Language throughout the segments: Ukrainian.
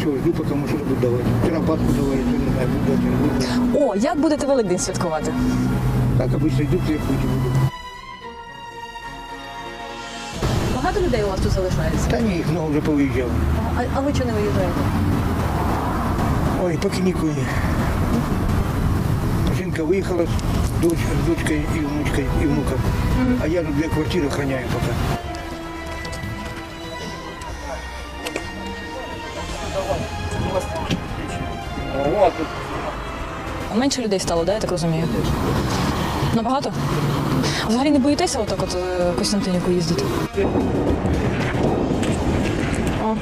Ничего, жду, потому что будут давать. Вчера пасху давали, я не знаю, буду дать, не буду. О, як будете Великдень святкувати? Как обычно идут, я путь буду. Багато людей у вас тут залишається. Да не, их много уже повыезжал. А, а ви чого не виїжджаєте? Ой, по каникуле. Жинка выехала с, дочь, с дочкой и внучкой, и внуком. А я тут две квартиры охраняю пока. Менше людей стало, да, я так розумію? Набагато? Взагалі не боїтеся отак от е, Костянтинівку їздити? О,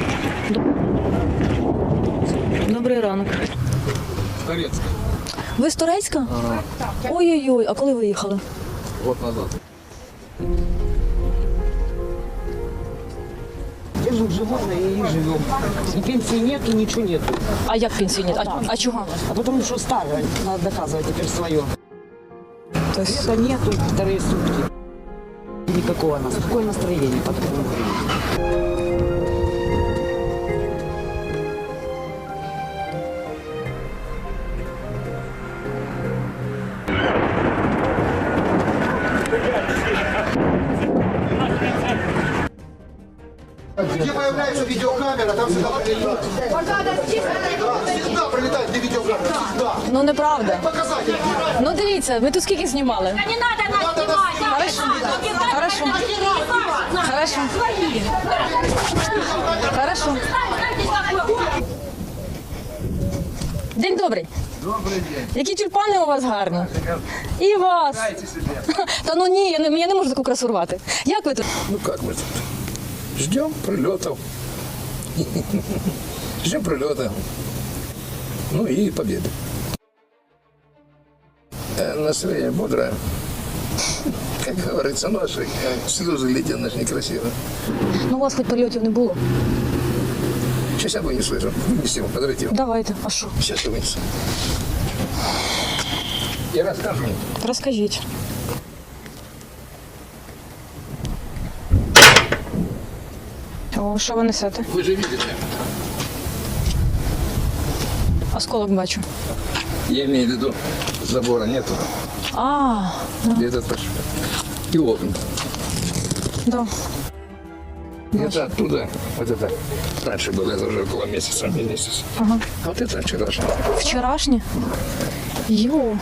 Добрий ранок. Турецк. Ви з Турецька? Ой-ой-ой, а коли ви їхали? Год назад. Животное и живем. И пенсии нет, и ничего нет. А як пенсійні? А, а чого? А потому что старое, надо доказывать теперь свое. Тобто, Света нету вторые сутки. Никакого нас. Какое настроение по появляется видеокамера, там всегда прилетает. Всегда прилетает, где видеокамера. Всегда. ну неправда. Показатель. Ну дивіться, ви тут скільки знімали? Не надо нас снимать! Хорошо. Хорошо. Хорошо. Хорошо. День добрий. Добрий день. Які тюльпани у вас гарні. І вас. Та ну ні, я не, я не можу таку красу рвати. Як ви тут? Ну как мы тут? Ждем прилетов. Ждем прилета. Ну и победы. Э, Настроение бодрое. Как говорится, наши слезы летят, наши некрасиво. Ну у вас хоч прильотів не було. Сейчас я вынесу это. Вынесем, подождите. Давайте. А що? Сейчас я вынесу. Я расскажу. Розкажіть. О, що ви несете? Вы же видите. Осколок бачу. Я имею в виду, забора нету. А, И этот ваш. И окна. да. Это оттуда, вот это раньше было, это уже около месяца, не месяц. Ага. А вот это вчерашнее. Вчорашнє? Йо.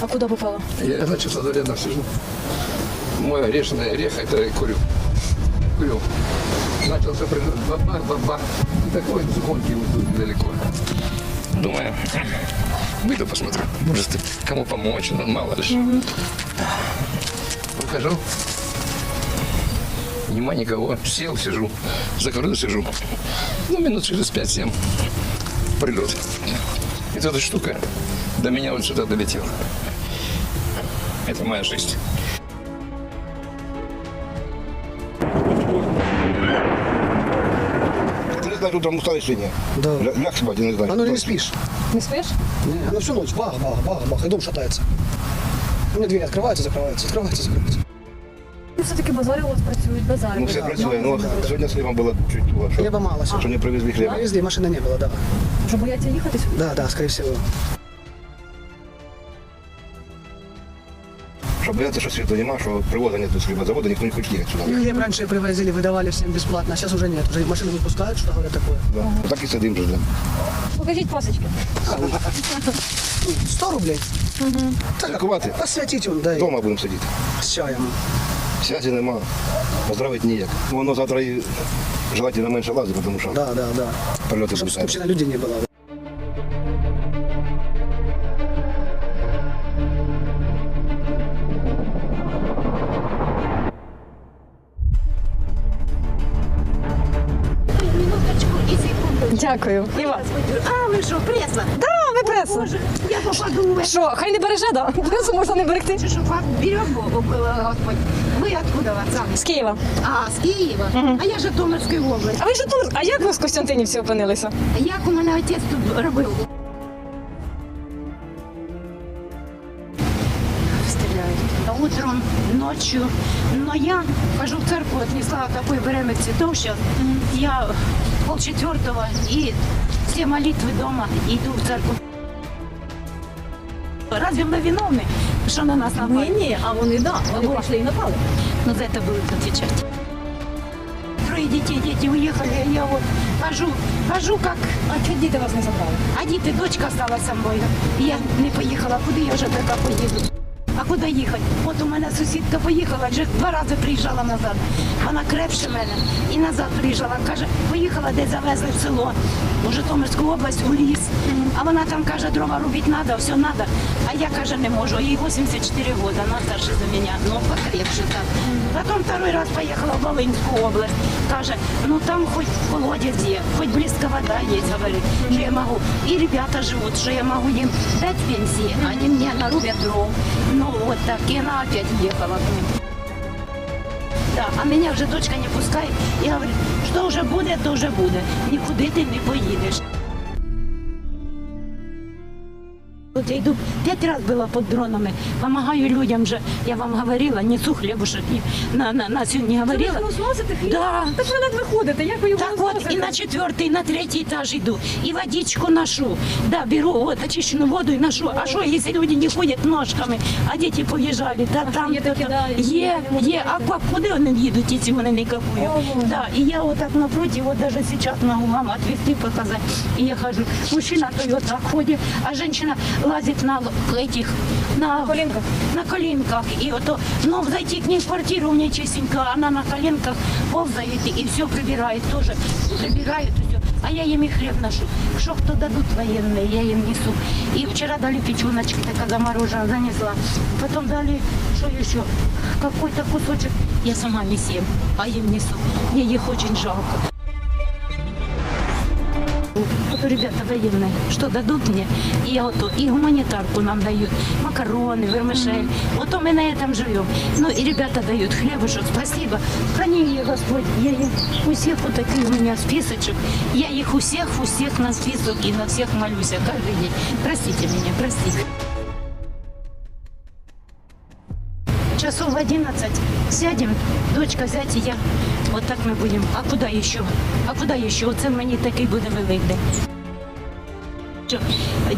А куди попало? Я, значит, тут рядом сижу. Мой орешный орех, это я курю. Курю. Начался бабах, бабах. И такой гонки вот тут недалеко. Думаю, выйду посмотрю. Может, кому помочь, ну, мало ли. Покажу. Нема никого. Сел, сижу. Закрыл, сижу. Ну, минут через 5-7. Прилет. И эта штука до меня вот сюда долетела. Это моя жизнь. Ты не знаешь, утром усталость или нет? Да. Ля- Ляг спать, я не знаю. А ну не спишь. Не спиш? Не, она всю ночь бах, бах, бах, бах, и дом шатается. У меня двери открываются, закрываются, открываются, закрываются. Все-таки базари у вас працюють, базари. Ну, все працює. Ну, сегодня с хлебом было чуть туго. Хлеба мало Что сегодня. не привезли хлеба. Привезли, машины не было, да. Що бояться їхати сюди? Да, да, скорее всего. Что боятся, что света нема, что привоза нет с хлебозавода, никто не хочет ехать сюда. Их хлеб раньше привозили, выдавали всем бесплатно, а сейчас уже нет. Уже машины не пускают, что говорят такое. Да. Вот Так и сидим же, да. Покажіть пасочки. 100 рублей. Такувати. Осветить он, да, и Дома будемо сидіти. с чаем. Связи нема. Поздравити ніяк. Ну, воно завтра і желательно менше лазить, тому що Да, да, да. прильоти Чтобы будуть. скупщина людей не было. Дякую. І вас. А, вы что, преса? Да, ви преса. Боже, я попаду. Що, хай не береже, да? Пресу можна не берегти. Что вам берем Богу было, Господь. Вы откуда вас сами? З Києва. А, з Києва. А я Житомирської області. А ви що тут? А як ви з Костянтинівці опинилися? Як у мене отець тут робив? Стреляют. Утром, ночью. Но я хожу в церковь, отнесла такой время цветов сейчас. Я полчетвертого и все молитвы дома и иду в церковь. Разве мы виновны, что на нас напали? ні, а вони да, вони прийшли і напали. Но за это будут отвечать. Трое детей, дети уехали, а я вот хожу, хожу как... А чого діти вас не забрали? А діти, дочка осталась со мною. І Я не поїхала, куди я вже така поїду? А куди їхати? От у мене сусідка поїхала, вже два рази приїжджала назад. Вона крепше мене і назад приїжджала. Каже, поїхала, десь завезли в село, у Житомирську область, у ліс. А вона там каже, дрова робити треба, все треба. А я каже, не можу. Їй 84 роки, вона старше за мене, ну покрепше так. Потім второй раз поїхала в Волинську область. Каже, ну там хоч колодязь є, хоч близько вода є, говорить, що я можу. І ребята живуть, що я можу їм дати пенсії, а вони мені нарубят дров. Ну вот так, и она опять ним. Да, а меня вже дочка не пускає і говорить, що вже буде, то вже буде. Нікуди ти не поїдеш. От я йду, п'ять разів була під дронами, допомагаю людям вже, я вам говорила, несу хлібушек, і на, на, на сьогодні говорила. зносите хліб? Да. Так ви ледве ходите, як ви його Так вот, и на четвертый, и на третий этаж иду, и водичку ношу. Да, беру вот очищенную воду и ношу. А что, если люди не ходят ножками, а дети поїжджали, да, там є таке, да, є, є, а ку- куди вони їдуть, якщо вони не капують? Да, и я вот так напротив, вот даже сейчас могу вам отвезти, показать. И я хожу, мужчина то вот так ходит, а женщина лазит на этих, на, коленках, на коленках и вот, знов ну, зайти к ней в квартиру, у меня чистенько, она на коленках ползает и все прибирает тоже. Прибирает все. А я їм і хлеб ношу. что кто дадут военные, я їм несу. И вчера дали печеночки, така заморожена, занесла. потом дали, что еще, какой-то кусочек. Я сама не съем, а їм несу. мне их очень жалко. Вот ребята военные, что дадут мне, и я вот, и гуманитарку нам дают, макароны, вермишель. Вот мы на этом живем. Ну и ребята дают хлебушек, спасибо. Храни ее Господь. Я им у всех вот такие у меня списочек. Я их у всех, у всех на список и на всех молюсь каждый день. Простите меня, простите. Часов в 11 сядем, дочка зять і я. Вот так ми будемо. А куди ще? А куди ще? Оце мені такий буде великий. Що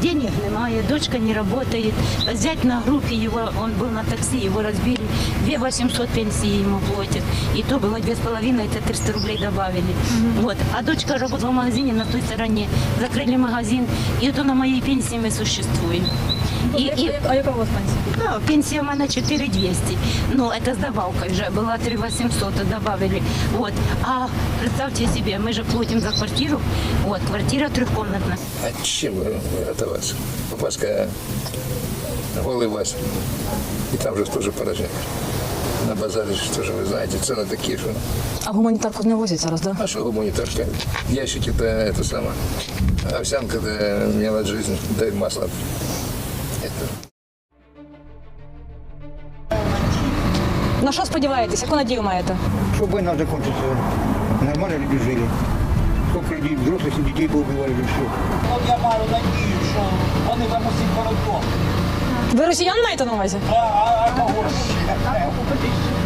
денег немає, дочка не работает. Зять на группе его, он был на такси, его разбили. 2 800 пенсии ему платят. И то было 2,5, это 300 рублей добавили. Вот. А дочка работала в магазине на той стороне. Закрыли магазин. И это на моей пенсии мы существуем. И, и, А яка у вас пенсія? пенсия у меня 4200. Ну, это с добавкой уже. Была 3800, добавили. Вот. А представьте себе, мы же платим за квартиру. Вот, квартира трехкомнатная. А чем это вас? Папаска голый Вася. И там же тоже поражение. На базаре же тоже, вы знаете, цены такие, что... А гуманітарку не возять зараз, да? А что гуманитарка? Ящики-то это самое. Овсянка-то мелочь жизнь, дай масло. Это. На що сподіваєтесь? Яку надію маєте? Чтобы война закончится, нормально люди жили. Сколько людей, взрослых и детей поубивали, все. Ну, я маю надію, що вони там усі коротко. Ви росіян маєте на увазі? А, а, а кого ж ще?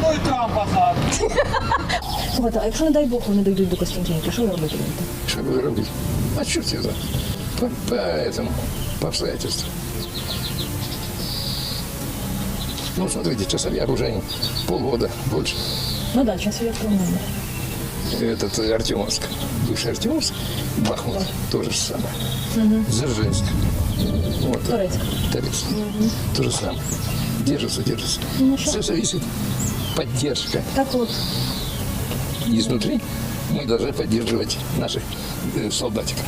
Ну і Трампа зараз. Слухайте, а якщо, не дай Бог, вони дійдуть до Костянтинівки, що ви робити будете? Что вы робите? А черт это? По, по этому, по обстоятельствам. Ну, смотрите, часовья оружейник, полгода, больше. Ну да, час я впевнена. Этот Артемовск, бывший Артемовск, Бахмут, тоже же самое. Дзержинск. Вот. Торецк. Торецк. То же самое. Держится, держится. Все зависит поддержка Так от, изнутри. Мы должны поддерживать наших э, солдатиков.